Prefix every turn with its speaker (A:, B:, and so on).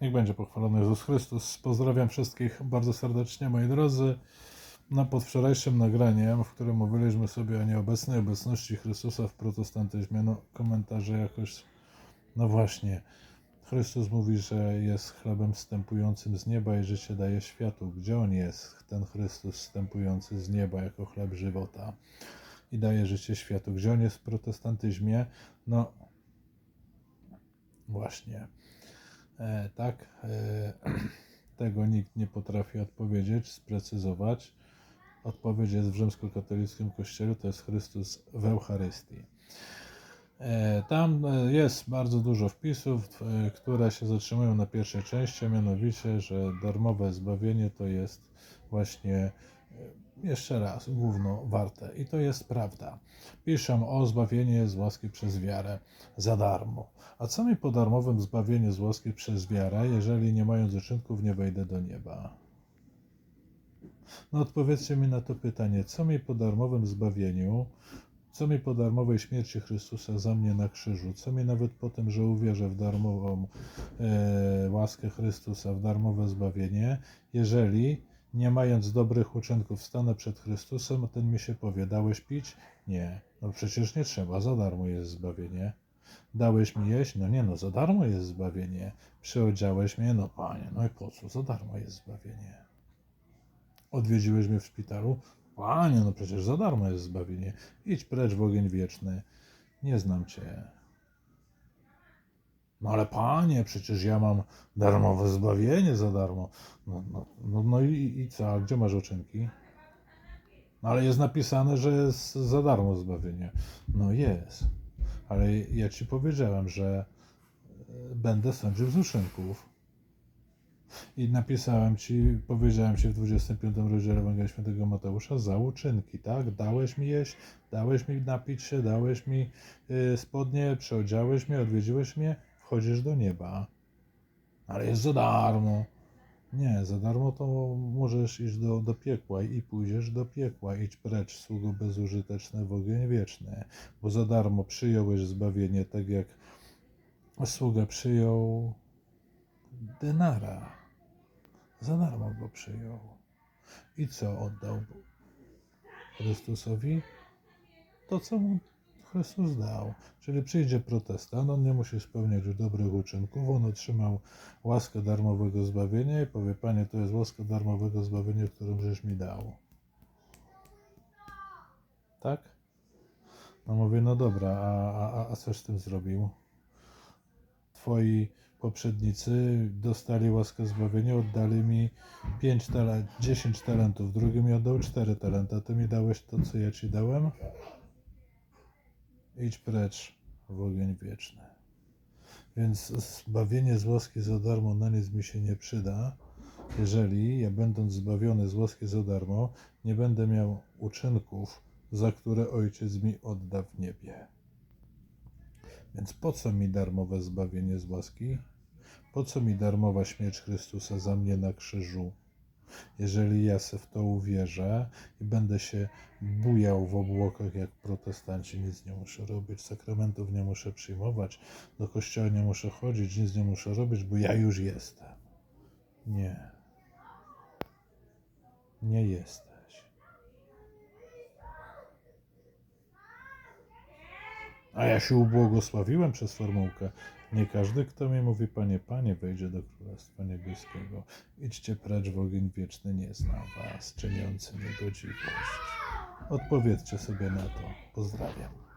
A: Niech będzie pochwalony Jezus Chrystus. Pozdrawiam wszystkich bardzo serdecznie, moi drodzy. Na podwczorajszym nagraniem, w którym mówiliśmy sobie o nieobecnej obecności Chrystusa w protestantyzmie, no komentarze jakoś, no właśnie, Chrystus mówi, że jest chlebem wstępującym z nieba i życie daje światu. Gdzie On jest, ten Chrystus wstępujący z nieba jako chleb żywota i daje życie światu? Gdzie On jest w protestantyzmie? No właśnie, tak, e, tego nikt nie potrafi odpowiedzieć, sprecyzować. Odpowiedź jest w rzymskokatolickim kościele, to jest Chrystus w Eucharystii. E, Tam e, jest bardzo dużo wpisów, e, które się zatrzymują na pierwszej części, a mianowicie, że darmowe zbawienie to jest właśnie e, jeszcze raz główno warte. I to jest prawda. Piszę o zbawienie z łaski przez wiarę za darmo. A co mi po darmowym zbawieniu z łaski przez wiarę, jeżeli nie mając uczynków nie wejdę do nieba? No odpowiedzcie mi na to pytanie, co mi po darmowym zbawieniu, co mi po darmowej śmierci Chrystusa za mnie na krzyżu, co mi nawet po tym, że uwierzę w darmową e, łaskę Chrystusa, w darmowe zbawienie, jeżeli nie mając dobrych uczynków stanę przed Chrystusem, a ten mi się powie, dałeś pić? Nie. No przecież nie trzeba, za darmo jest zbawienie. Dałeś mi jeść? No nie, no za darmo jest zbawienie. Przyodziałeś mnie? No panie, no i po co? Za darmo jest zbawienie. Odwiedziłeś mnie w szpitalu? Panie, no przecież za darmo jest zbawienie. Idź precz w ogień wieczny. Nie znam cię. No ale panie, przecież ja mam darmowe zbawienie za darmo. No, no, no, no i, i co? A gdzie masz uczynki? No ale jest napisane, że jest za darmo zbawienie. No jest. Ale ja ci powiedziałem, że e, będę sądził z uczynków. I napisałem ci, powiedziałem ci w 25 rozdziale Ewangelii Świętego Mateusza za uczynki, tak? Dałeś mi jeść, dałeś mi napić się, dałeś mi y, spodnie, przeodziałeś mnie, odwiedziłeś mnie, wchodzisz do nieba. Ale jest za darmo. Nie, za darmo to możesz iść do, do piekła i pójdziesz do piekła. Idź precz, sługo bezużyteczny w ogień wieczny, bo za darmo przyjąłeś zbawienie, tak jak sługa przyjął denara. Za darmo go przyjął. I co oddał Chrystusowi? To, co mu Chrystus dał. Czyli przyjdzie protestant, on nie musi spełniać już dobrych uczynków, on otrzymał łaskę darmowego zbawienia i powie, Panie, to jest łaska darmowego zbawienia, którą żeś mi dał. Tak? No mówię, no dobra, a, a, a coś z tym zrobił? Twoi poprzednicy dostali łaskę zbawienia, oddali mi 5 talent, 10 talentów, drugi mi oddał 4 talenty, ty mi dałeś to, co ja ci dałem? Idź precz w ogień wieczny. Więc zbawienie z łaski za darmo na nic mi się nie przyda, jeżeli ja będąc zbawiony z łaski za darmo, nie będę miał uczynków, za które Ojciec mi odda w niebie. Więc po co mi darmowe zbawienie z łaski? Po co mi darmowa śmierć Chrystusa za mnie na krzyżu? Jeżeli ja se w to uwierzę i będę się bujał w obłokach jak protestanci, nic nie muszę robić, sakramentów nie muszę przyjmować, do kościoła nie muszę chodzić, nic nie muszę robić, bo ja już jestem. Nie. Nie jesteś. A ja się ubłogosławiłem przez formułkę. Nie każdy, kto mi mówi, Panie, Panie, wejdzie do Królestwa Niebieskiego. Idźcie precz w ogień wieczny, nie znam was, czyniący niegodziwość. Odpowiedzcie sobie na to. Pozdrawiam.